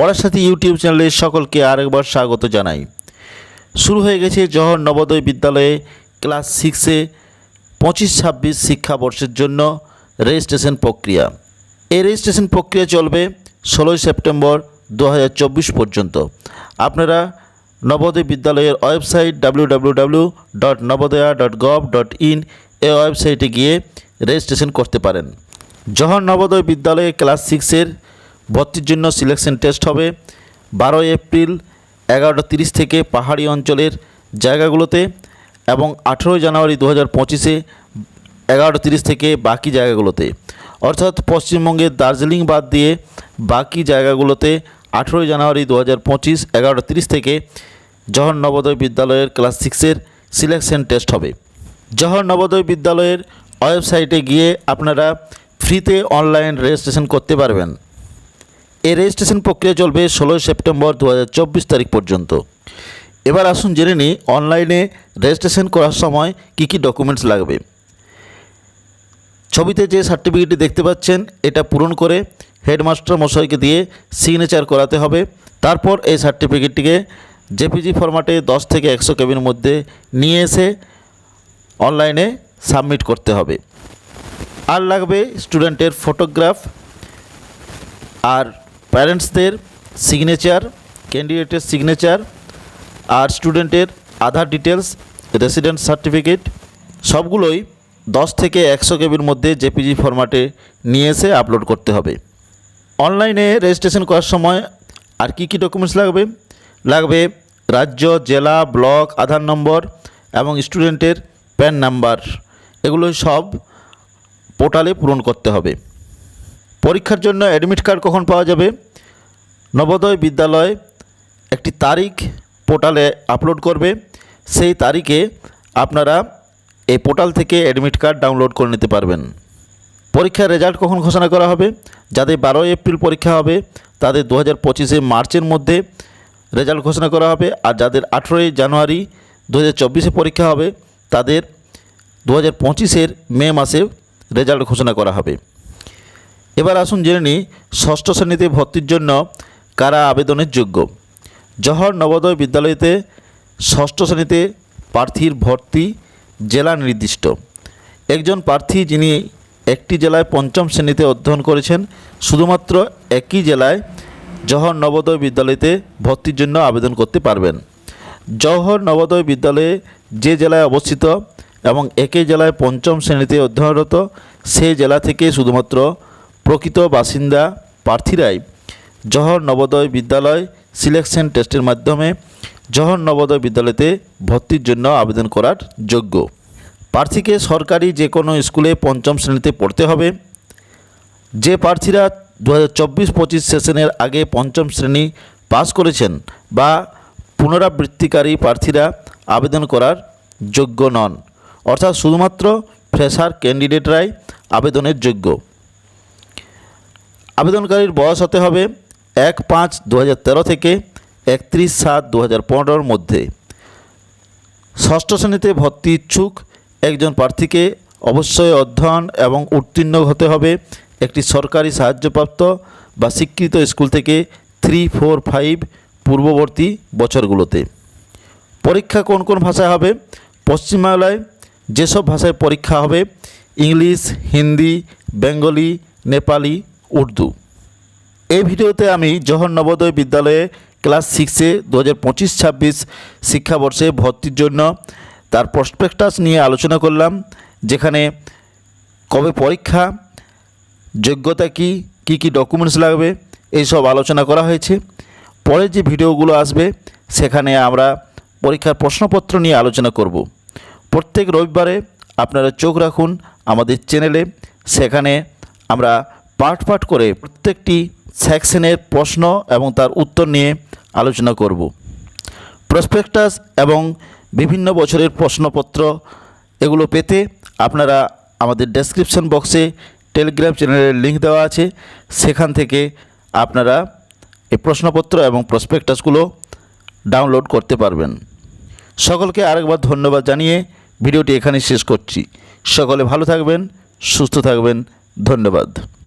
পড়ার সাথে ইউটিউব চ্যানেলে সকলকে আরেকবার স্বাগত জানাই। শুরু হয়ে গেছে জহর নবোদয় বিদ্যালয়ে ক্লাস সিক্সে পঁচিশ ছাব্বিশ শিক্ষাবর্ষের জন্য রেজিস্ট্রেশন প্রক্রিয়া। এই রেজিস্ট্রেশন প্রক্রিয়া চলবে ষোলোই সেপ্টেম্বর দু হাজার চব্বিশ পর্যন্ত। আপনারা নবোদয় বিদ্যালয়ের website W W W dot Navodaya dot gov dot in এই ওয়েবসাইটে গিয়ে রেজিস্ট্রেশন করতে পারেন। জহর নবোদয় বিদ্যালয়ে ক্লাস সিক্সের ভর্তির জন্য সিলেকশন টেস্ট হবে বারোই এপ্রিল এগারোটা তিরিশ থেকে পাহাড়ি অঞ্চলের জায়গাগুলোতে এবং আঠেরোই জানুয়ারি দু হাজার পঁচিশে এগারোটা তিরিশ থেকে বাকি জায়গাগুলোতে। অর্থাৎ পশ্চিমবঙ্গের দার্জিলিং বাদ দিয়ে বাকি জায়গাগুলোতে আঠেরোই জানুয়ারি দু হাজার পঁচিশ এগারোটা তিরিশ থেকে জহর নবোদয় বিদ্যালয়ের ক্লাস সিক্সের সিলেকশন টেস্ট হবে। জহর নবোদয় বিদ্যালয়ের ওয়েবসাইটে গিয়ে আপনারা ফ্রিতে অনলাইন রেজিস্ট্রেশন করতে পারবেন। এই রেজিস্ট্রেশন প্রক্রিয়া চলবে ষোলোই সেপ্টেম্বর দু হাজার চব্বিশ তারিখ পর্যন্ত। এবার আসুন জেনে নিই অনলাইনে রেজিস্ট্রেশন করার সময় কী কী ডকুমেন্টস লাগবে। ছবিতে যে সার্টিফিকেটটি দেখতে পাচ্ছেন, এটা পূরণ করে হেডমাস্টার মশাইকে দিয়ে সিগনেচার করাতে হবে। তারপর এই সার্টিফিকেটটিকে জেপিজি ফরম্যাটে দশ থেকে একশো কেবির মধ্যে নিয়ে এসে অনলাইনে সাবমিট করতে হবে। আর লাগবে স্টুডেন্টের ফটোগ্রাফ আর প্যারেন্টসদের সিগনেচার, ক্যান্ডিডেটের সিগনেচার আর স্টুডেন্টের আধার ডিটেলস, রেসিডেন্ট সার্টিফিকেট, সবগুলোই দশ থেকে একশো কেবির মধ্যে জেপিজি ফরম্যাটে নিয়ে এসে আপলোড করতে হবে। অনলাইনে রেজিস্ট্রেশন করার সময় আর কি কি ডকুমেন্টস লাগবে? লাগবে রাজ্য, জেলা ব্লক আধার নম্বর এবং স্টুডেন্টের প্যান নাম্বার এগুলো সব পোর্টালে পূরণ করতে হবে। পরীক্ষার জন্য অ্যাডমিট কার্ড কখন পাওয়া যাবে? নবোদয় বিদ্যালয় একটি তারিখ পোর্টালে আপলোড করবে। সেই তারিখে আপনারা এই পোর্টাল থেকে অ্যাডমিট কার্ড ডাউনলোড করে নিতে পারবেন। পরীক্ষার রেজাল্ট কখন ঘোষণা করা হবে? যাদের বারোই এপ্রিল পরীক্ষা হবে, তাদের দু হাজার পঁচিশে মার্চের মধ্যে রেজাল্ট ঘোষণা করা হবে। আর যাদের আঠেরোই জানুয়ারি দু হাজার চব্বিশে পরীক্ষা হবে, তাদের দু হাজার পঁচিশের মে মাসে রেজাল্ট ঘোষণা করা হবে। এবার আসুন জেনে নিই ষষ্ঠ শ্রেণীতে ভর্তির জন্য কারা আবেদনের যোগ্য। জহর নবোদয় বিদ্যালয়তে ষষ্ঠ শ্রেণীতে প্রার্থীর ভর্তি জেলা নির্দিষ্ট। একজন প্রার্থী যিনি একটি জেলায় পঞ্চম শ্রেণীতে অধ্যয়ন করেছেন, শুধুমাত্র একই জেলায় জহর নবোদয় বিদ্যালয়তে ভর্তির জন্য আবেদন করতে পারবেন। জহর নবোদয় বিদ্যালয়ে যে জেলায় অবস্থিত এবং একই জেলায় পঞ্চম শ্রেণীতে অধ্যয়নরত সেই জেলা থেকে শুধুমাত্র প্রকৃত বাসিন্দা প্রার্থীরাই জহর নবোদয় বিদ্যালয় সিলেকশন টেস্টের মাধ্যমে জহর নবোদয় বিদ্যালয়তে ভর্তির জন্য আবেদন করার যোগ্য। প্রার্থীকে সরকারি যে কোনো স্কুলে পঞ্চম শ্রেণীতে পড়তে হবে। যে প্রার্থীরা দু হাজার চব্বিশ পঁচিশ সেশনের আগে পঞ্চম শ্রেণি পাস করেছেন বা পুনরাবৃত্তিকারী প্রার্থীরা আবেদন করার যোগ্য নন, অর্থাৎ শুধুমাত্র ফ্রেশার ক্যান্ডিডেটরাই আবেদনের যোগ্য। আবেদনকারীর বয়স হতে হবে এক পাঁচ দু থেকে একত্রিশ সাত দু হাজার মধ্যে। ষষ্ঠ শ্রেণীতে ভর্তি ইচ্ছুক একজন প্রার্থীকে অবশ্যই অধ্যয়ন এবং উত্তীর্ণ হতে হবে। একটি সরকারি সাহায্যপ্রাপ্ত বা স্বীকৃত স্কুল থেকে থ্রি ফোর ফাইভ পূর্ববর্তী বছরগুলোতে। পরীক্ষা কোন কোন ভাষায় হবে? পশ্চিমবাংলায় যেসব ভাষায় পরীক্ষা হবে, ইংলিশ, হিন্দি, বেঙ্গলি, নেপালি উর্দু। এই ভিডিওতে আমি জওহর নবোদয় বিদ্যালয়ে ক্লাস সিক্সে দু হাজার পঁচিশ ছাব্বিশ শিক্ষাবর্ষে ভর্তির জন্য তার প্রসপেক্টাস নিয়ে আলোচনা করলাম, যেখানে কবে পরীক্ষা, যোগ্যতা কি কি কি ডকুমেন্টস লাগবে, এইসব আলোচনা করা হয়েছে। পরে যে ভিডিওগুলো আসবে, সেখানে আমরা পরীক্ষার প্রশ্নপত্র নিয়ে আলোচনা করব। প্রত্যেক রবিবারে আপনারা চোখ রাখুন আমাদের চ্যানেলে, সেখানে আমরা পার্ট পার্ট করে প্রত্যেকটি সেকশনের প্রশ্ন এবং তার উত্তর নিয়ে আলোচনা করব। প্রসপেক্টাস এবং বিভিন্ন বছরের প্রশ্নপত্র এগুলো পেতে আপনারা আমাদের ডেসক্রিপশন বক্সে টেলিগ্রাম চ্যানেলের লিঙ্ক দেওয়া আছে। সেখান থেকে আপনারা এই প্রশ্নপত্র এবং প্রসপেক্টাসগুলো ডাউনলোড করতে পারবেন। সকলকে আরেকবার ধন্যবাদ জানিয়ে ভিডিওটি এখানে শেষ করছি। সকলে ভালো থাকবেন, সুস্থ থাকবেন, ধন্যবাদ।